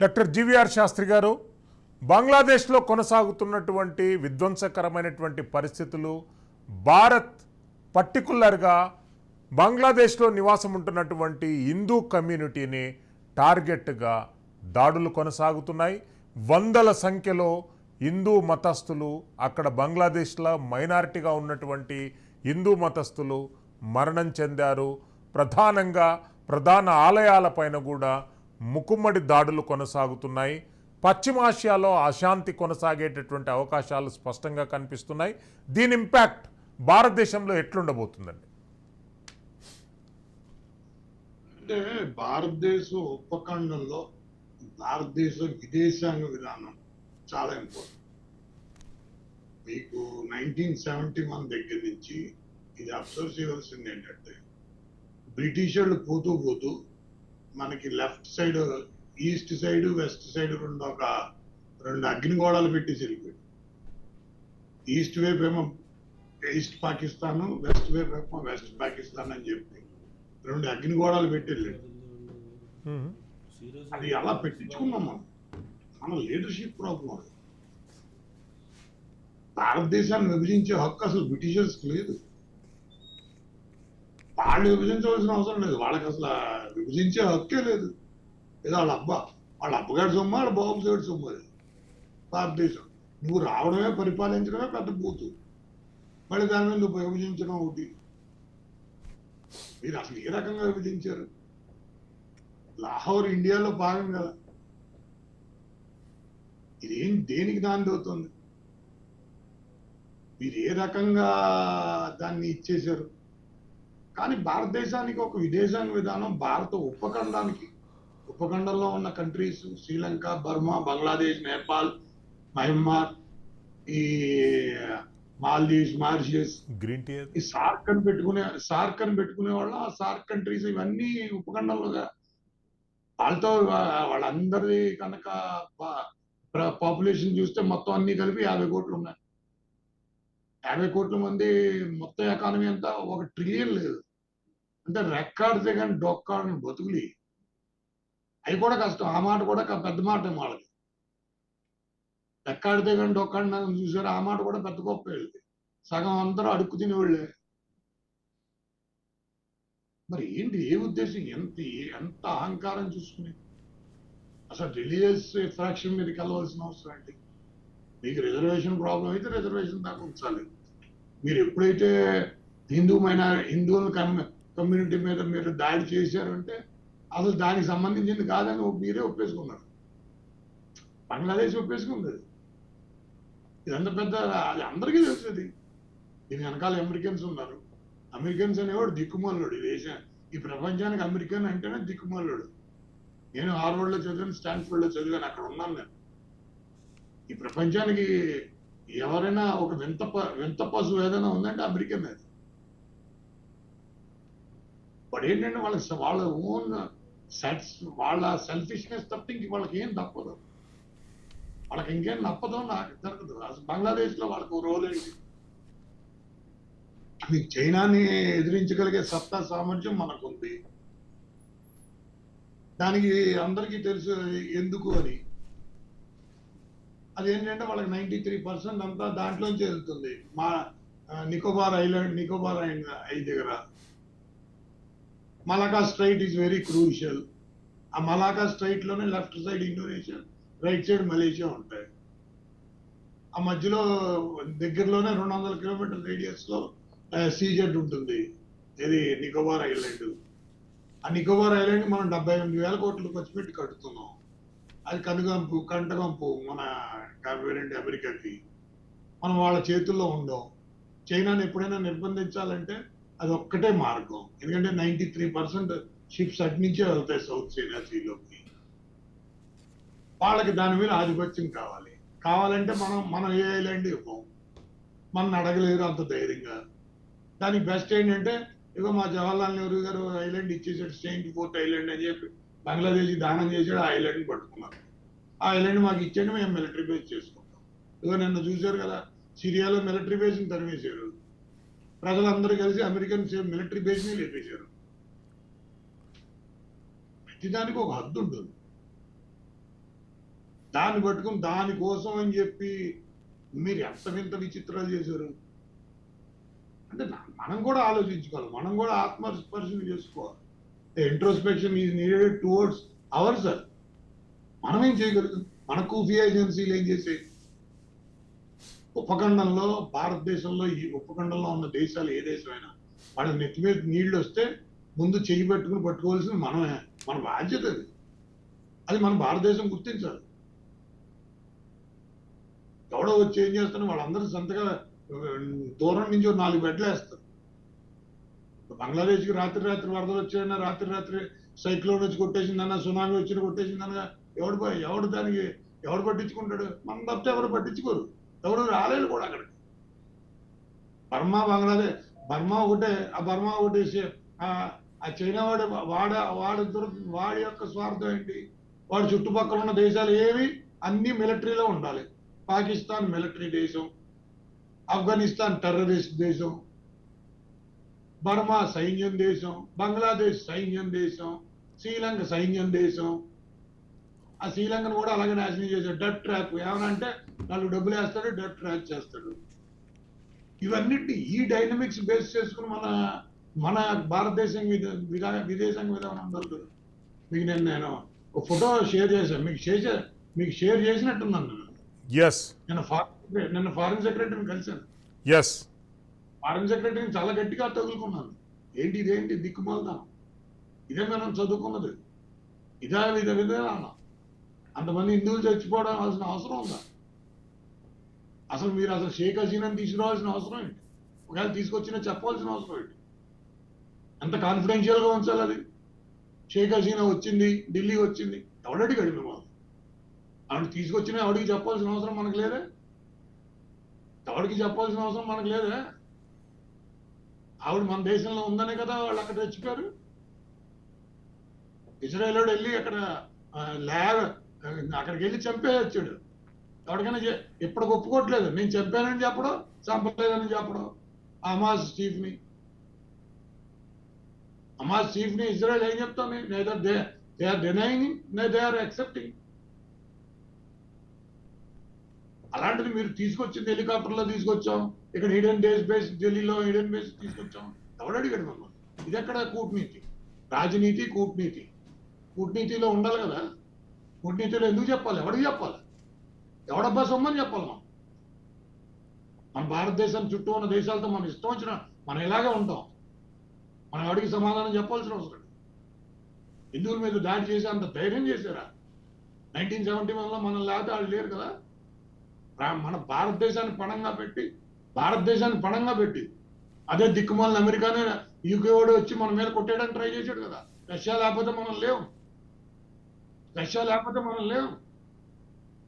Doctor GVR Sastry గారు బంగ్లాదేశ్లో కొనసాగుతున్నటువంటి విధ్వంసకరమైనటువంటి పరిస్థితులు భారత్ పర్టికులర్గా బంగ్లాదేశ్లో నివాసం ఉంటున్నటువంటి హిందూ కమ్యూనిటీని టార్గెట్గా దాడులు కొనసాగుతున్నాయి. వందల సంఖ్యలో హిందూ మతస్థులు అక్కడ బంగ్లాదేశ్లో మైనారిటీగా ఉన్నటువంటి హిందూ మతస్థులు మరణం చెందారు. ప్రధానంగా ప్రధాన ఆలయాలపైన కూడా ముకుమ్మడి దాడులు కొనసాగుతున్నాయి. పశ్చిమాసియాలో అశాంతి కొనసాగేటటువంటి అవకాశాలు స్పష్టంగా కనిపిస్తున్నాయి. దీని ఇంపాక్ట్ భారతదేశంలో ఎట్లుండబోతుందండి? అంటే భారతదేశ ఉపఖండంలో భారతదేశం విదేశాంగ విధానం చాలా ఇంపార్టెంట్. మీకు నైన్టీన్ సెవెంటీ వన్ దగ్గర నుంచి ఇది అబ్జర్వ్ చేయవలసింది ఏంటంటే బ్రిటిష్ వాళ్ళు పోతూ పోతూ మనకి left side east side west side రెండు ఒక రెండు అగ్నిగోళాలు పెట్టి వెళ్ళిపోయాడు ఈస్ట్ వైపు ఏమో ఈస్ట్ పాకిస్తాన్ వెస్ట్ వైపు ఏమో వెస్ట్ పాకిస్తాన్ అని చెప్పి రెండు అగ్నిగోళాలు పెట్టి వెళ్ళాడు. అది అలా పెట్టించుకున్నాం మనం? మన లీడర్షిప్ ప్రాబ్లం అది. భారతదేశాన్ని విభజించే హక్కు అసలు బ్రిటిషర్స్ లేదు. వాళ్ళు విభజించవలసిన అవసరం లేదు. వాళ్ళకి అసలు విభజించే హక్కే లేదు. ఏదో వాళ్ళ అబ్బా వాళ్ళ అబ్బగారి సొమ్మ వాళ్ళ బాబు గారి సొమ్ము అది. భారతదేశం. నువ్వు రావడమే పరిపాలించడమే పెద్ద పోతు మళ్ళీ దాని మీద నువ్వు విభజించడం ఒకటి. మీరు అసలు ఏ రకంగా విభజించారు? లాహోర్ ఇండియాలో భాగం కదా. ఇదేం దేనికి దాని అవుతుంది? మీరు ఏ రకంగా దాన్ని ఇచ్చేశారు? కానీ భారతదేశానికి ఒక విదేశాంగ విధానం భారత ఉపఖండానికి ఉపఖండంలో ఉన్న countries Sri Lanka Burma Bangladesh Nepal Myanmar ఈ మాల్దీవ్స్ మారిషియస్ గ్రీన్ టీ? ఈ సార్క్ అని పెట్టుకునే సార్క్ అని పెట్టుకునే వాళ్ళు ఆ సార్క్ కంట్రీస్ ఇవన్నీ ఉపఖండంలోగా వాళ్ళతో వాళ్ళందరి కనుక పాపులేషన్ చూస్తే మొత్తం అన్ని కలిపి యాభై కోట్లు ఉన్నాయి యాభై కోట్ల మంది మొత్తం ఎకానమీ అంతా ఒక ట్రిలియన్ లేదు అంటే రెక్కాడితే కానీ డొక్కాడని బతుకులి. అవి కూడా కష్టం. ఆ మాట కూడా పెద్ద మాట వాళ్ళకి రెక్కాడితే కానీ డొక్కాడిన చూసారు ఆ మాట కూడా పెద్ద గొప్ప వెళ్ళి సగం అందరూ అడుక్కు తినేవాళ్ళే. మరి ఏంటి? ఏ ఉద్దేశం? ఎంత ఎంత అహంకారం చూసుకుని? అసలు రిలీజియస్ ఫ్రాక్షన్ మీదకి వెళ్ళవలసిన అవసరం ఏంటి? మీకు రిజర్వేషన్ ప్రాబ్లం అయితే రిజర్వేషన్ దాకా ఉంచాలి. మీరు ఎప్పుడైతే హిందూమైన హిందువుల కమ్యూనిటీ మీద మీరు దాడి చేశారంటే అసలు దానికి సంబంధించింది కాదని మీరే ఒప్పేసుకున్నారు. బంగ్లాదేశ్ ఒప్పేసుకుంది అది. ఇదంతా పెద్ద అది అందరికీ తెలుసు అది. దీని వెనకాల అమెరికన్స్ ఉన్నారు. అమెరికన్స్ అనేవాడు దిక్కుమాలుడు ఈ దేశం ఈ ప్రపంచానికి అమెరికన్ అంటేనే దిక్కుమాలుడు. నేను హార్వర్డ్లో చదివాను స్టాన్ఫర్డ్లో చదివాను అక్కడ ఉన్నాను నేను. ఈ ప్రపంచానికి ఎవరైనా ఒక వింత ప- వింత పశువు ఏదైనా ఉందంటే అమెరికన్ అది. వాడు ఏంటంటే వాళ్ళకి వాళ్ళ ఓన్ సెట్స్ వాళ్ళ సెల్ఫిష్నెస్ తప్ప ఇంక వాళ్ళకి ఏం తప్పదు. వాళ్ళకి ఇంకేం తప్పదో నాకు జరగదు. అసలు బంగ్లాదేశ్లో వాళ్ళకి రోల్ ఏంటి? మీకు చైనాని ఎదిరించగలిగే సత్తా సామర్థ్యం మనకుంది. దానికి అందరికీ తెలుసు ఎందుకు అని. అదేంటంటే వాళ్ళకి నైంటీ త్రీ పర్సెంట్ అంతా దాంట్లోంచి వెళ్తుంది. మా నికోబార్ ఐలాండ్ నికోబార్ ఐ దగ్గర. Malacca strait is very crucial ఆ Malacca స్ట్రైట్లోనే left side Indonesia right side Malaysia ఉంటాయి. ఆ మధ్యలో దగ్గరలోనే రెండు వందల కిలోమీటర్ రేడియస్లో సీజెడ్ ఉంటుంది. ఇది నికోబార్ ఐలాండ్ ఆ నికోబార్ ఐలాండ్ మనం డెబ్బై ఎనిమిది వేల కోట్లు ఖర్చు పెట్టి కట్టుతున్నాం అది కనుగంపు కంటగంపు మన వేరేంటి అమెరికాకి మనం వాళ్ళ చేతుల్లో ఉండం. చైనాని ఎప్పుడైనా నిర్బంధించాలంటే అది ఒక్కటే మార్గం. ఎందుకంటే నైన్టీ త్రీ పర్సెంట్ షిప్స్ అట్నుంచే వెళ్తాయి సౌత్ చైనా సీలోకి వాళ్ళకి దాని మీద ఆధిపత్యం కావాలి. కావాలంటే మనం మనం ఏ ఐలాండ్ ఇవ్వం మనం అడగలేదు అంత ధైర్యంగా. దానికి బెస్ట్ ఏంటంటే ఇగో మా జవహర్లాల్ నెహ్రూ గారు ఐలాండ్ ఇచ్చేసాడు సెయింట్ ఫోర్త్ ఐలాండ్ అని చెప్పి బంగ్లాదేశ్ దానం చేసాడు ఆ ఐలాండ్ పట్టుకున్నారు. ఆ ఐలాండ్ మాకు ఇచ్చేయండి మేము మిలిటరీ బేస్ చేసుకుంటాం. ఇగో నిన్న చూశారు కదా సిరియాలో మిలిటరీ బేస్ని తరివేశారు ప్రజలందరూ కలిసి అమెరికన్ మిలిటరీ బేస్ని లేపేశారు ప్రతిదానికి ఒక హద్దు ఉంటుంది. దాన్ని పట్టుకుని దానికోసం అని చెప్పి మీరు ఎంత వింత విచిత్రాలు చేశారు? అంటే మనం కూడా ఆలోచించుకోవాలి. మనం కూడా ఆత్మస్పర్శన చేసుకోవాలి. Introspection is needed towards our sir మనం ఏం చేయగలుగుతాం మన కూఫీ ఏజెన్సీలు ఏం చేసాయి ఉపఖండంలో భారతదేశంలో ఈ ఉపఖండంలో ఉన్న దేశాలు ఏ దేశమైనా వాళ్ళ నెత్తి మీద నీళ్ళు వస్తే ముందు చెయ్యి పెట్టుకుని పట్టుకోవాల్సింది మనమే మన బాధ్యత అది. అది మన భారతదేశం గుర్తించాలి. ఎవడో వచ్చి ఏం చేస్తాను వాళ్ళందరూ సంతగా దూరం నుంచి నాలుగు బెడ్లు వేస్తారు. బంగ్లాదేశ్కి రాత్రి రాత్రి వరదలు వచ్చాయన్నా రాత్రి రాత్రి సైక్లోన్ వచ్చి కొట్టేసిందన్నా సునామీ వచ్చి కొట్టేసిందనగా ఎవడు ఎవడు దానికి ఎవడు పట్టించుకుంటాడు? మనం తప్పితే ఎవరు పట్టించుకోరు. ఎవరు రాలేదు కూడా అక్కడికి బర్మా బంగ్లాదేశ్ బర్మా ఒకటే ఆ బర్మా ఒకటి సే- ఆ ఆ చైనా వాడి వాడ వాడి దుర్ వాడి యొక్క స్వార్థం ఏంటి వాడి చుట్టుపక్కల ఉన్న దేశాలు ఏవి అన్ని మిలిటరీలో ఉండాలి పాకిస్తాన్ మిలిటరీ దేశం ఆఫ్ఘనిస్తాన్ టెర్రరిస్ట్ దేశం బర్మా సైన్యం దేశం బంగ్లాదేశ్ సైన్యం దేశం శ్రీలంక సైన్యం దేశం ఆ శ్రీలంకను కూడా అలాగే నాశనం చేశాడు డట్ ట్రాప్ ఏమనంటే నాలుగు డబ్బులు వేస్తాడు డట్ ట్రాప్ చేస్తాడు. ఇవన్నిటిని ఈ డైనమిక్స్ బేస్ చేసుకుని మన మన భారతదేశం విధా- విదేశాంగ విధానం జరుగుతుంది మీకు నేను నేను ఒక ఫోటో షేర్ చేశాను మీకు షేర్ మీకు షేర్ చేసినట్టున్నాను నేను. ఎస్ నిన్న ఫారెన్ నిన్న ఫారెన్ సెక్రటరీని కలిశాను. ఎస్ ఫారెన్ సెక్రటరీని చాలా గట్టిగా తగులుకున్నాను. ఏంటి ఇదేంటి దిక్కుమాలదాం ఇదే మనం చదువుకున్నది. ఇదే విధ విధానం అంతమంది హిందువులు చచ్చిపోవడం అవసరం ఉందా? అసలు మీరు అసలు షేక్ హసీనాని తీసుకురావాల్సిన అవసరం ఏంటి? ఒకవేళ తీసుకొచ్చినా చెప్పాల్సిన అవసరం ఏంటి? ఎంత కాన్ఫిడెన్షియల్గా ఉంచాలి అది? షేక్ హసీనా వచ్చింది ఢిల్లీ వచ్చింది ఎవడడిగాడు మిమ్మల్ని ఆవిడ తీసుకొచ్చినా ఆవిడకి చెప్పాల్సిన అవసరం మనకు లేదే? ఎవడికి చెప్పాల్సిన అవసరం మనకు లేదే? ఆవిడ మన దేశంలో ఉందనే కదా వాళ్ళు అక్కడ తెచ్చిపోయారు ఇజ్రాయెల్ వెళ్ళి అక్కడ ల్యాబ్ అక్కడికి వెళ్ళి చంపే వచ్చాడు ఎవరికైనా చె- ఇప్పటికి ఒప్పుకోవట్లేదు. నేను చెప్పానని చెప్పడం చంపలేదని చెప్పడం. అమాజ్ చీఫ్ని అమాజ్ చీఫ్ని ఇజ్రాయెల్ ఏం చెప్తాను neither they they are denying nor they are accepting అలాంటిది మీరు తీసుకొచ్చింది హెలికాప్టర్లో తీసుకొచ్చాం. ఇక్కడ హిడెన్ డేస్ బేస్ ఢిల్లీలో హిడెన్ బేస్ తీసుకొచ్చాం. ఎవడు అడిగాడు మమ్మల్ని? ఇది ఎక్కడ కూటనీతి? రాజనీతి కూటనీతి. కూటనీతిలో ఉండాలి కదా? కూటనీతిలో ఎందుకు చెప్పాలి? ఎవడికి చెప్పాలి? ఎవడబ్బా సొమ్మని చెప్పాలి మనం? మన భారతదేశం చుట్టూ ఉన్న దేశాలతో మనం ఇష్టం వచ్చిన మనం ఇలాగే ఉంటాం. మనం ఎవడికి సమాధానం చెప్పాల్సిన అవసరం హిందువుల మీద దాడి చేసి అంత ధైర్యం చేశారా? నైన్టీన్ సెవెంటీ వన్లో మనం లేకపోతే వాళ్ళు లేరు కదా? మన భారతదేశాన్ని పణంగా పెట్టి భారతదేశాన్ని పణంగా పెట్టి అదే దిక్కుమాలిన అమెరికానే యూకే వాడు వచ్చి మన మీద కొట్టేయడానికి ట్రై చేశాడు కదా? రష్యా లేకపోతే మనం లేవు రష్యా లేకపోతే మనం లేవు